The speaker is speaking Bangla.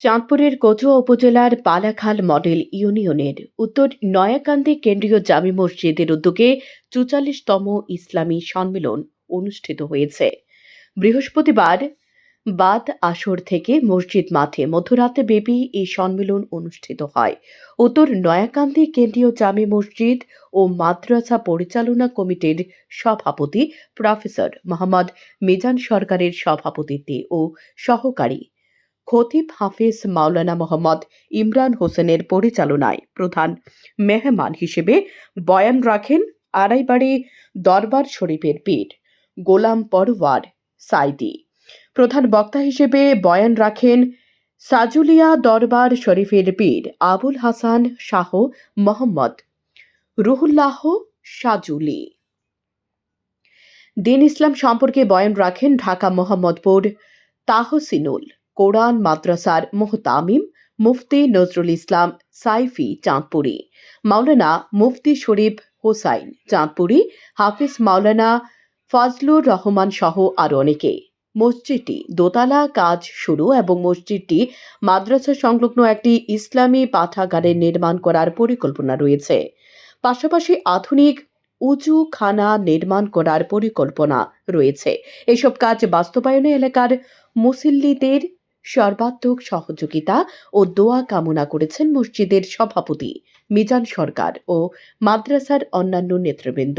চাঁদপুরের কচুয়া উপজেলার পালাখাল মডেল ইউনিয়নের উত্তর নয়াকান্দি কেন্দ্রীয় জামি মসজিদের উদ্যোগে চুচাল্লিশতম ইসলামী সম্মেলন অনুষ্ঠিত হয়েছে। বৃহস্পতিবার বাদ আসর থেকে মসজিদ মাঠে মধ্যরাতে ব্যাপী এই সম্মেলন অনুষ্ঠিত হয়। উত্তর নয়াকান্দি কেন্দ্রীয় জামি মসজিদ ও মাদ্রাসা পরিচালনা কমিটির সভাপতি প্রফেসর মোহাম্মদ মিজান সরকারের সভাপতিত্বে ও সহকারী খতিব হাফিজ মাওলানা মোহাম্মদ ইমরান হোসেনের পরিচালনায় প্রধান মেহমান হিসেবে বয়ান রাখেন আড়াইবাড়ি দরবার শরীফের পীর গোলাম পরওয়ার সাইদি। প্রধান বক্তা হিসেবে বয়ান রাখেন সাজুলিয়া দরবার শরীফের পীর আবুল হাসান শাহ মোহাম্মদ রুহুল্লাহ সাজুলি। দিন ইসলাম সম্পর্কে বয়ান রাখেন ঢাকা মোহাম্মদপুর তাহসিনুল। কোরআন মাদ্রাসার মোহতামিম মুফতি নজরুল ইসলাম সাইফি চাঁদপুরি, মাওলানা মুফতি শরীফ হোসাইন চাঁদপুরি, হাফিজ মাওলানা ফাজলুর রহমান সহ আরও অনেকে। মসজিদটি দোতলা কাজ শুরু এবং মসজিদটি মাদ্রাসা সংলগ্ন একটি ইসলামী পাঠাগারের নির্মাণ করার পরিকল্পনা রয়েছে। পাশাপাশি আধুনিক উঁচু খানা নির্মাণ করার পরিকল্পনা রয়েছে। এসব কাজ বাস্তবায়নে এলাকার মুসল্লিদের সর্বাত্মক সহযোগিতা ও দোয়া কামনা করেছেন মসজিদের সভাপতি মিজান সরকার ও মাদ্রাসার অন্যান্য নেতৃবৃন্দ।